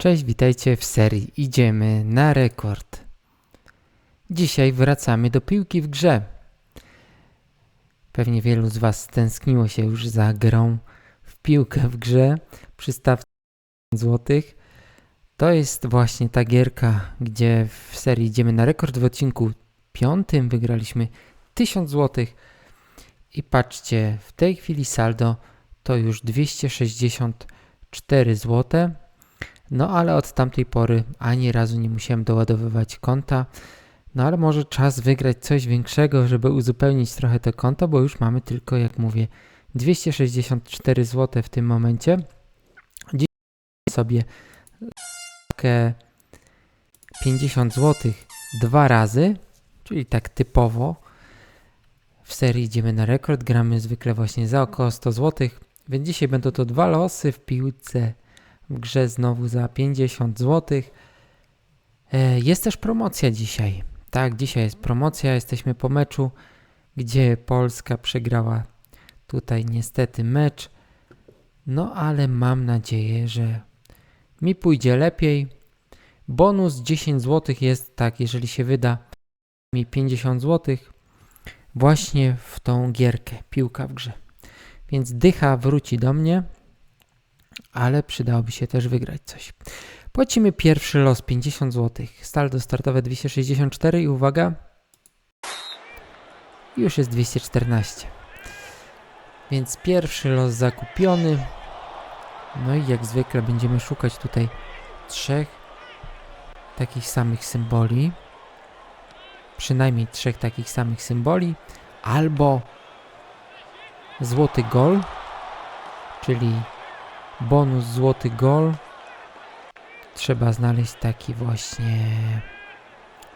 Cześć, witajcie w serii Idziemy na rekord. Dzisiaj wracamy do piłki w grze. Pewnie wielu z Was stęskniło się już za grą w piłkę w grze przy stawce złotych. To jest właśnie ta gierka, gdzie w serii Idziemy na rekord w odcinku piątym wygraliśmy 1000 złotych. I patrzcie, w tej chwili saldo to już 264 złote. No ale od tamtej pory ani razu nie musiałem doładowywać konta. No ale może czas wygrać coś większego, żeby uzupełnić trochę to konto, bo już mamy tylko, jak mówię, 264 zł w tym momencie. Dziś sobie 50 zł dwa razy, czyli tak typowo. W serii idziemy na rekord, gramy zwykle właśnie za około 100 zł, więc dzisiaj będą to dwa losy w piłce grze znowu za 50 zł. Jest też promocja dzisiaj. Tak, dzisiaj jest promocja. Jesteśmy po meczu, gdzie Polska przegrała tutaj niestety mecz. No ale mam nadzieję, że mi pójdzie lepiej. Bonus 10 zł jest tak, jeżeli się wyda mi 50 zł właśnie w tą gierkę, piłka w grze. Więc dycha wróci do mnie ale przydałoby się też wygrać coś. Płacimy pierwszy los 50 zł. Saldo startowe 264 i uwaga, już jest 214. Więc pierwszy los zakupiony. No i jak zwykle będziemy szukać tutaj trzech takich samych symboli. Przynajmniej trzech takich samych symboli. Albo złoty gol, czyli bonus złoty gol. Trzeba znaleźć taki właśnie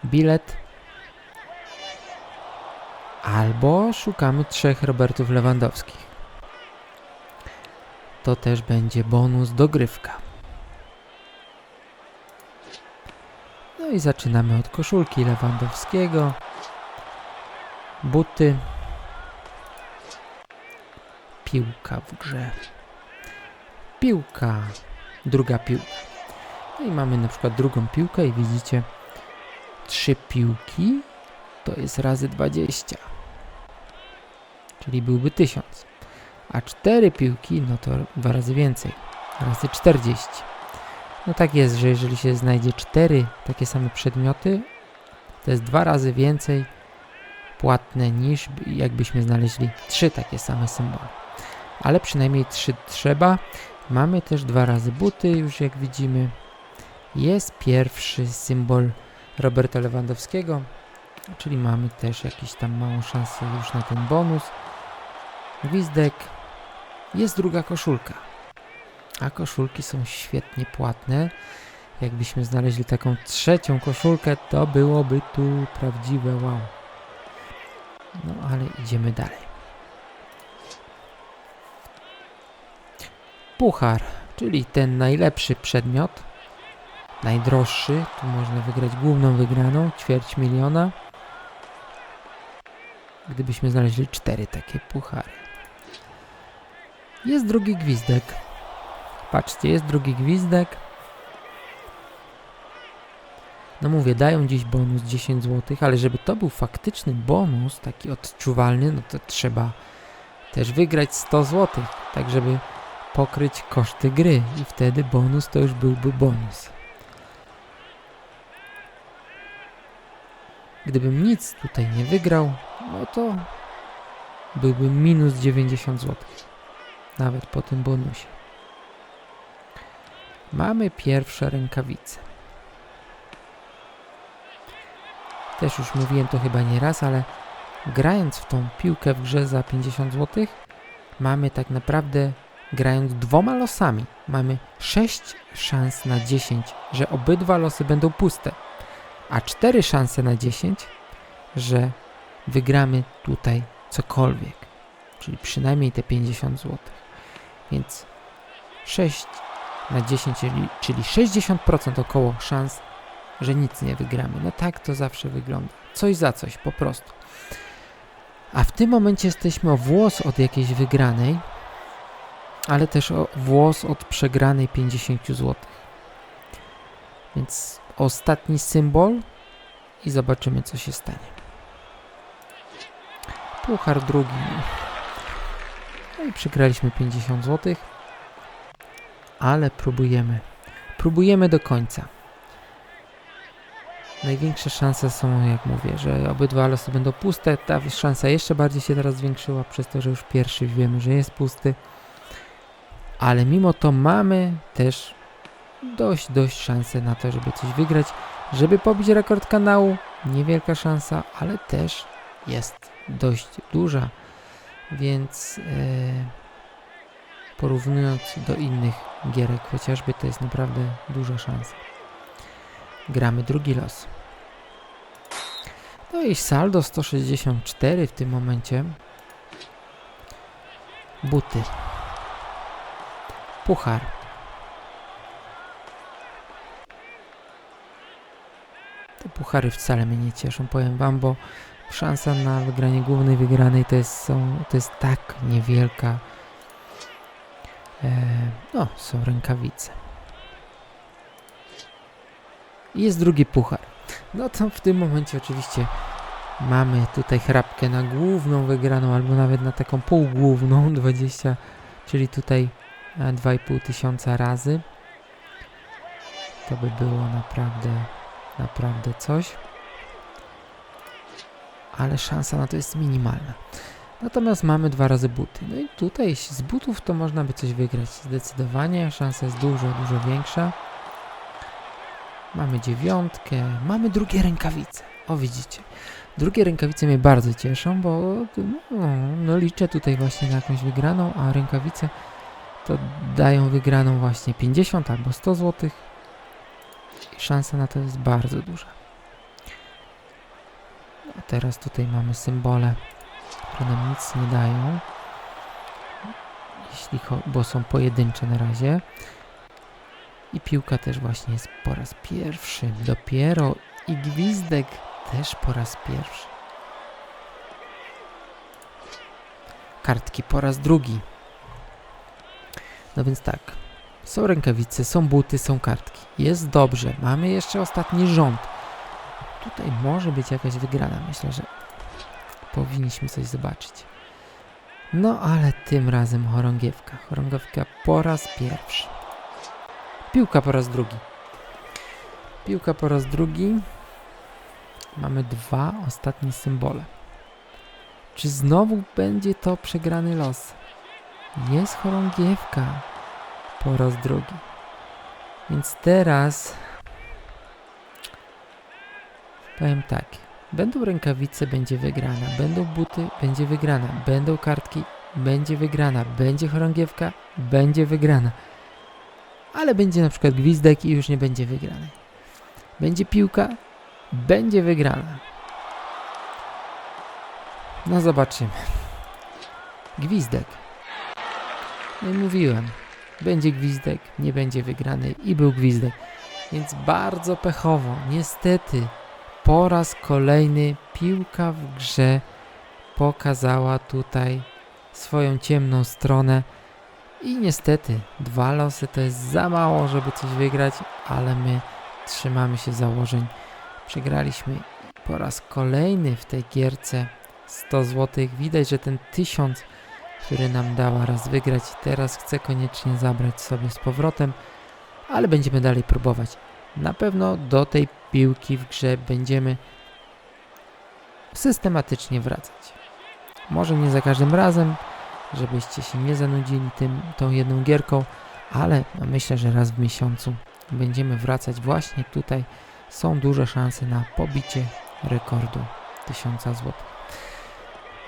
bilet. Albo szukamy trzech Robertów Lewandowskich. To też będzie bonus dogrywka. No i zaczynamy od koszulki Lewandowskiego. Buty. Piłka w grze piłka, druga piłka. No i mamy na przykład drugą piłkę i widzicie trzy piłki to jest razy 20. Czyli byłby 1000. A cztery piłki no to dwa razy więcej. Razy 40. No tak jest, że jeżeli się znajdzie cztery takie same przedmioty, to jest dwa razy więcej płatne niż jakbyśmy znaleźli trzy takie same symbole. Ale przynajmniej trzy trzeba Mamy też dwa razy buty, już jak widzimy. Jest pierwszy symbol Roberta Lewandowskiego, czyli mamy też jakąś tam małą szansę już na ten bonus. Gwizdek. Jest druga koszulka. A koszulki są świetnie płatne. Jakbyśmy znaleźli taką trzecią koszulkę, to byłoby tu prawdziwe wow. No ale idziemy dalej. Puchar, czyli ten najlepszy przedmiot, najdroższy. Tu można wygrać główną wygraną, ćwierć miliona. Gdybyśmy znaleźli cztery takie puchary. Jest drugi gwizdek. Patrzcie, jest drugi gwizdek. No mówię, dają dziś bonus 10 zł, ale żeby to był faktyczny bonus, taki odczuwalny, no to trzeba też wygrać 100 zł, tak żeby pokryć koszty gry i wtedy bonus to już byłby bonus. Gdybym nic tutaj nie wygrał, no to byłby minus 90 zł. Nawet po tym bonusie. Mamy pierwsze rękawice. Też już mówiłem to chyba nie raz, ale grając w tą piłkę w grze za 50 zł, mamy tak naprawdę grając dwoma losami, mamy 6 szans na 10, że obydwa losy będą puste, a 4 szanse na 10, że wygramy tutaj cokolwiek, czyli przynajmniej te 50 zł. Więc 6 na 10, czyli, czyli 60% około szans, że nic nie wygramy. No tak to zawsze wygląda. Coś za coś, po prostu. A w tym momencie jesteśmy o włos od jakiejś wygranej, ale też włos od przegranej 50 zł. Więc ostatni symbol i zobaczymy, co się stanie. Puchar drugi. No i przegraliśmy 50 zł. Ale próbujemy. Próbujemy do końca. Największe szanse są, jak mówię, że obydwa losy będą puste. Ta szansa jeszcze bardziej się teraz zwiększyła, przez to, że już pierwszy wiemy, że jest pusty. Ale mimo to mamy też dość, dość szansę na to, żeby coś wygrać. Żeby pobić rekord kanału, niewielka szansa, ale też jest dość duża, więc e, porównując do innych gierek chociażby, to jest naprawdę duża szansa. Gramy drugi los. No i saldo 164 w tym momencie. Buty. Puchar. Te puchary wcale mnie nie cieszą, powiem wam, bo szansa na wygranie głównej wygranej to jest, są, to jest tak niewielka. E, no, są rękawice. I jest drugi puchar. No to w tym momencie oczywiście mamy tutaj chrapkę na główną wygraną, albo nawet na taką półgłówną 20, czyli tutaj 2,5 tysiąca razy. To by było naprawdę, naprawdę coś. Ale szansa na to jest minimalna. Natomiast mamy dwa razy buty. No i tutaj z butów to można by coś wygrać. Zdecydowanie szansa jest dużo, dużo większa. Mamy dziewiątkę, mamy drugie rękawice. O widzicie. Drugie rękawice mnie bardzo cieszą, bo no, no liczę tutaj właśnie na jakąś wygraną, a rękawice to dają wygraną właśnie 50 albo 100 zł. I szansa na to jest bardzo duża. A teraz tutaj mamy symbole, które nam nic nie dają. Jeśli bo są pojedyncze na razie. I piłka też właśnie jest po raz pierwszy. Dopiero i gwizdek też po raz pierwszy. Kartki po raz drugi. No więc tak. Są rękawice, są buty, są kartki. Jest dobrze. Mamy jeszcze ostatni rząd. Tutaj może być jakaś wygrana. Myślę, że powinniśmy coś zobaczyć. No ale tym razem chorągiewka. Chorągiewka po raz pierwszy. Piłka po raz drugi. Piłka po raz drugi. Mamy dwa ostatnie symbole. Czy znowu będzie to przegrany los? Jest chorągiewka po raz drugi. Więc teraz powiem tak. Będą rękawice, będzie wygrana. Będą buty, będzie wygrana. Będą kartki, będzie wygrana. Będzie chorągiewka, będzie wygrana ale będzie na przykład gwizdek i już nie będzie wygrany. Będzie piłka, będzie wygrana. No zobaczymy. Gwizdek. No i mówiłem, będzie gwizdek, nie będzie wygrany i był gwizdek. Więc bardzo pechowo, niestety, po raz kolejny piłka w grze pokazała tutaj swoją ciemną stronę. I niestety, dwa losy to jest za mało, żeby coś wygrać, ale my trzymamy się założeń. Przegraliśmy po raz kolejny w tej gierce 100 zł. Widać, że ten 1000, który nam dała raz wygrać, teraz chce koniecznie zabrać sobie z powrotem, ale będziemy dalej próbować. Na pewno do tej piłki w grze będziemy systematycznie wracać. Może nie za każdym razem, żebyście się nie zanudzili tym, tą jedną gierką, ale myślę, że raz w miesiącu będziemy wracać właśnie tutaj. Są duże szanse na pobicie rekordu 1000 zł.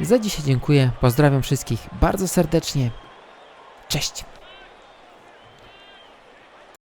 Za dzisiaj dziękuję, pozdrawiam wszystkich bardzo serdecznie. Cześć!